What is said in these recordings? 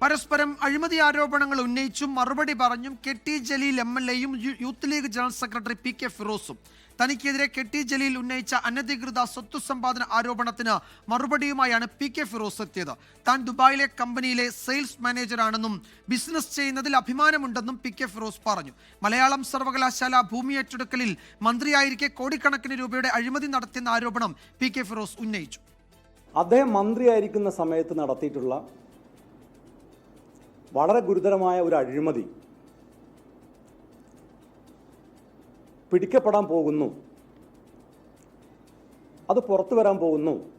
പരസ്പരം അഴിമതി ആരോപണങ്ങൾ ഉന്നയിച്ചും മറുപടി പറഞ്ഞും K T Jaleel M L എയും youth league general secretary P K ഫിറോസും. തനിക്കെതിരെ കെ ടി ജലീൽ ഉന്നയിച്ച അനധികൃത സ്വത്ത് സമ്പാദന ആരോപണത്തിന് മറുപടിയുമായാണ് പി കെ ഫിറോസ് എത്തിയത്. താൻ ദുബായിലെ കമ്പനിയിലെ സെയിൽസ് മാനേജറാണെന്നും ബിസിനസ് ചെയ്യുന്നതിൽ അഭിമാനമുണ്ടെന്നും പി കെ ഫിറോസ് പറഞ്ഞു. മലയാളം സർവകലാശാല ഭൂമി ഏറ്റെടുക്കലിൽ മന്ത്രിയായിരിക്കെ കോടിക്കണക്കിന് രൂപയുടെ അഴിമതി നടത്തിയെന്ന ആരോപണം പി കെ ഫിറോസ് ഉന്നയിച്ചു. അദ്ദേഹം മന്ത്രിയായിരിക്കുന്ന സമയത്ത് നടത്തിയിട്ടുള്ള വളരെ ഗുരുതരമായ ഒരു അഴിമതി പിടിക്കപ്പെടാൻ പോകുന്നു. അത് പുറത്തു വരാൻ പോകുന്നു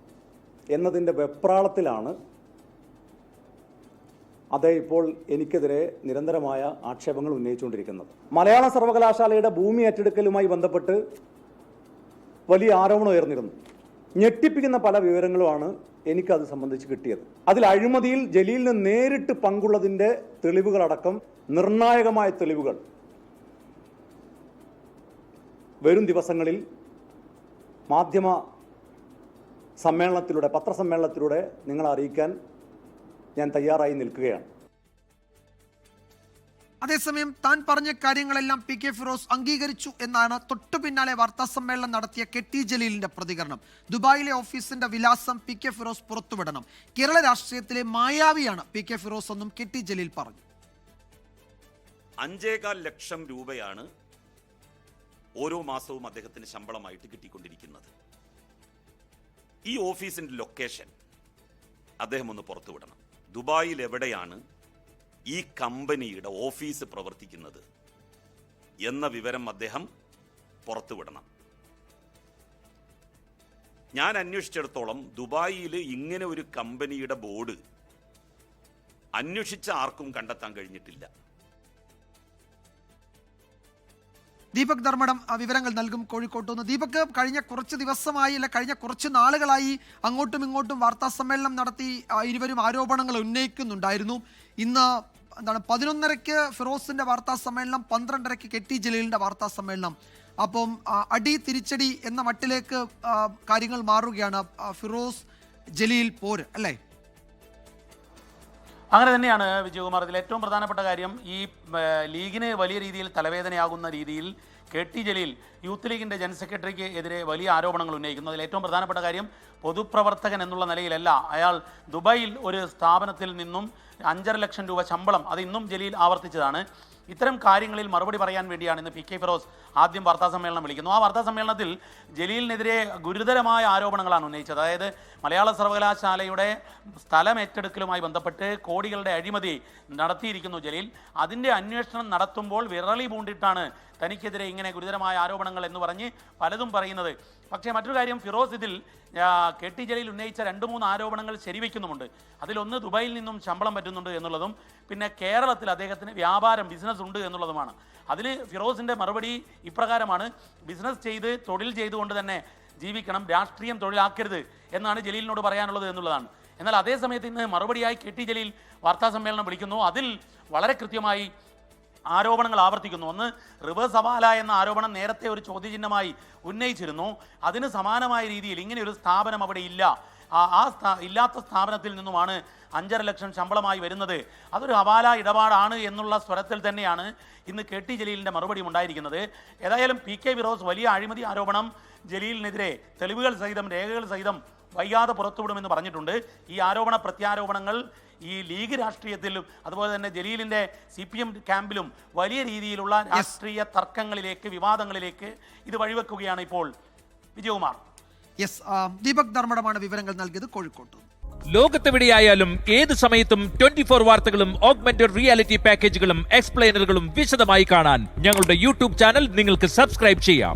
എന്നതിന്റെ വെപ്രാളത്തിലാണ് അദ്ദേഹം ഇപ്പോൾ എനിക്കെതിരെ നിരന്തരമായ ആക്ഷേപങ്ങൾ ഉന്നയിച്ചുകൊണ്ടിരിക്കുന്നത്. മലയാള സർവകലാശാലയുടെ ഭൂമി ഏറ്റെടുക്കലുമായി ബന്ധപ്പെട്ട് വലിയ ആരോപണം ഉയർന്നിരുന്നു. ഞെട്ടിപ്പിക്കുന്ന പല വിവരങ്ങളുമാണ് എനിക്കത് സംബന്ധിച്ച് കിട്ടിയത്. അതിൽ അഴിമതിയിൽ ജലീലിന് നേരിട്ട് പങ്കുള്ളതിന്റെ തെളിവുകളടക്കം നിർണായകമായ തെളിവുകൾ വരും ദിവസങ്ങളിൽ മാധ്യമ സമ്മേളനത്തിലൂടെ പത്രസമ്മേളനത്തിലൂടെ നിങ്ങളെ അറിയിക്കാൻ ഞാൻ തയ്യാറായി നിൽക്കുകയാണ്. അതേസമയം താൻ പറഞ്ഞ കാര്യങ്ങളെല്ലാം പി കെ ഫിറോസ് അംഗീകരിച്ചു എന്നാണ് തൊട്ടു പിന്നാലെ വാർത്താ സമ്മേളനം നടത്തിയ കെ ടി ജലീലിന്റെ പ്രതികരണം. ദുബായിലെ ഓഫീസിന്റെ വിലാസം പി കെ ഫിറോസ് പുറത്തുവിടണം. കേരള രാഷ്ട്രീയത്തിലെ മായാവിയാണ് പി കെ ഫിറോസ് എന്നും കെ ടി ജലീൽ പറഞ്ഞു. അഞ്ചേകാൽ ലക്ഷം രൂപയാണ് ഓരോ മാസവും അദ്ദേഹത്തിന് ശമ്പളമായിട്ട് കിട്ടിക്കൊണ്ടിരിക്കുന്നത്. ഈ ഓഫീസിന്റെ ലൊക്കേഷൻ അദ്ദേഹം ഒന്ന് പുറത്തുവിടണം. ദുബായിൽ എവിടെയാണ് ഈ കമ്പനിയുടെ ഓഫീസ് പ്രവർത്തിക്കുന്നത് എന്ന വിവരം അദ്ദേഹം പുറത്തുവിടണം. ഞാൻ അന്വേഷിച്ചിടത്തോളം ദുബായിൽ ഇങ്ങനെ ഒരു കമ്പനിയുടെ ബോർഡ് അന്വേഷിച്ച ആർക്കും കണ്ടെത്താൻ കഴിഞ്ഞിട്ടില്ല. ദീപക് ധർമ്മടം വിവരങ്ങൾ നൽകും കോഴിക്കോട്ട് നിന്ന് ദീപക് കഴിഞ്ഞ കുറച്ച് ദിവസമായി അല്ല കഴിഞ്ഞ കുറച്ച് നാളുകളായി അങ്ങോട്ടും ഇങ്ങോട്ടും വാർത്താ സമ്മേളനം നടത്തി ഇരുവരും ആരോപണങ്ങൾ ഉന്നയിക്കുന്നുണ്ടായിരുന്നു. ഇന്ന് എന്താണ് പതിനൊന്നരയ്ക്ക് ഫിറോസിന്റെ വാർത്താ സമ്മേളനം പന്ത്രണ്ടരയ്ക്ക് കെ ടി ജലീലിന്റെ വാർത്താ സമ്മേളനം അപ്പം അടി തിരിച്ചടി എന്ന മട്ടിലേക്ക് കാര്യങ്ങൾ മാറുകയാണ് ഫിറോസ് ജലീൽ പോര് അല്ലേ? അങ്ങനെ തന്നെയാണ് വിജയകുമാർ. ഇതിൽ ഏറ്റവും പ്രധാനപ്പെട്ട കാര്യം ഈ ലീഗിന് വലിയ രീതിയിൽ തലവേദനയാകുന്ന രീതിയിൽ കെ ടി ജലീൽ യൂത്ത് ലീഗിന്റെ ജനറൽ സെക്രട്ടറിക്ക് എതിരെ വലിയ ആരോപണങ്ങൾ ഉന്നയിക്കുന്നു. അതിൽ ഏറ്റവും പ്രധാനപ്പെട്ട കാര്യം പൊതുപ്രവർത്തകൻ എന്നുള്ള നിലയിലല്ല. അയാൾ ദുബായിൽ ഒരു സ്ഥാപനത്തിൽ നിന്നും അഞ്ചര ലക്ഷം രൂപ ശമ്പളം അത് ഇന്നും ജലീൽ ആവർത്തിച്ചതാണ്. ഇത്തരം കാര്യങ്ങളിൽ മറുപടി പറയാൻ വേണ്ടിയാണ് ഇന്ന് പി കെ ഫിറോസ് ആദ്യം വാർത്താ സമ്മേളനം വിളിക്കുന്നു ആ വാർത്താ സമ്മേളനത്തിൽ ജലീലിനെതിരെ ഗുരുതരമായ ആരോപണങ്ങളാണ് ഉന്നയിച്ചത്. അതായത് മലയാള സർവകലാശാലയുടെ സ്ഥലം ഏറ്റെടുക്കലുമായി ബന്ധപ്പെട്ട് കോടികളുടെ അഴിമതി നടത്തിയിരിക്കുന്നു ജലീൽ. അതിന്റെ അന്വേഷണം നടത്തുമ്പോൾ വിറളി പൂണ്ടിട്ടാണ് തനിക്കെതിരെ ഇങ്ങനെ ഗുരുതരമായ ആരോപണങ്ങൾ എന്ന് പറഞ്ഞ് പലതും പറയുന്നത്. പക്ഷേ മറ്റൊരു കാര്യം ഫിറോസ് ഇതിൽ കെ ടി ജലീൽ ഉന്നയിച്ച രണ്ട് മൂന്ന് ആരോപണങ്ങൾ ശരിവെക്കുന്നുമുണ്ട്. അതിലൊന്ന് ദുബായിൽ നിന്നും ശമ്പളം പറ്റുന്നുണ്ട് എന്നുള്ളതും പിന്നെ കേരളത്തിൽ അദ്ദേഹത്തിന് വ്യാപാരം ബിസിനസ് ഉണ്ട് എന്നുള്ളതുമാണ്. അതിൽ ഫിറോസിന്റെ മറുപടി ഇപ്രകാരമാണ് ബിസിനസ് ചെയ്ത് തൊഴിൽ ചെയ്തുകൊണ്ട് തന്നെ ജീവിക്കണം രാഷ്ട്രീയം തൊഴിലാക്കരുത് എന്നാണ് ജലീലിനോട് പറയാനുള്ളത് എന്നുള്ളതാണ്. എന്നാൽ അതേ സമയത്ത് ഇന്ന് മറുപടിയായി കെ ടി ജലീൽ വാർത്താസമ്മേളനം വിളിക്കുന്നു. അതിൽ വളരെ കൃത്യമായി ആരോപണങ്ങൾ ആവർത്തിക്കുന്നു. ഒന്ന് റിവേഴ്സ് സവാല എന്ന ആരോപണം നേരത്തെ ഒരു ചോദ്യചിഹ്നമായി ഉന്നയിച്ചിരുന്നു. അതിന് സമാനമായ രീതിയിൽ ഇങ്ങനെ ഒരു സ്ഥാപനം അവിടെ ഇല്ല. ആ ഇല്ലാത്ത സ്ഥാപനത്തിൽ നിന്നുമാണ് അഞ്ചര ലക്ഷം ശമ്പളമായി വരുന്നത്. അതൊരു ഹവാല ഇടപാടാണ് എന്നുള്ള സ്വരത്തിൽ തന്നെയാണ് ഇന്ന് കെ ടി ജലീലിന്റെ മറുപടി ഉണ്ടായിരിക്കുന്നത്. ഏതായാലും പി കെ ഫിറോസ് വലിയ അഴിമതി ആരോപണം. ജലീലിനെതിരെ തെളിവുകൾ സഹിതം രേഖകൾ സഹിതം വൈകാതെ പുറത്തുവിടുമെന്ന് പറഞ്ഞിട്ടുണ്ട്. ഈ ആരോപണ പ്രത്യാരോപണങ്ങൾ ഈ ലീഗ് രാഷ്ട്രീയത്തിലും അതുപോലെ തന്നെ ജലീലിന്റെ സി പി എം ക്യാമ്പിലും വലിയ രീതിയിലുള്ള രാഷ്ട്രീയ തർക്കങ്ങളിലേക്ക് വിവാദങ്ങളിലേക്ക് ഇത് വഴിവെക്കുകയാണ് ഇപ്പോൾ വിജയകുമാർ. യെസ് ദീപക് ധർമ്മടമാണ് വിവരങ്ങൾ നൽകിയത് കോഴിക്കോട്ട്. ലോകത്തെവിടെയായാലും ഏത് സമയത്തും ട്വന്റി ഫോർ വാർത്തകളും ഓഗ്മെന്റഡ് റിയാലിറ്റി പാക്കേജുകളും എക്സ്പ്ലെയിനറുകളും വിശദമായി കാണാൻ ഞങ്ങളുടെ യൂട്യൂബ് ചാനൽ നിങ്ങൾക്ക് സബ്സ്ക്രൈബ് ചെയ്യാം.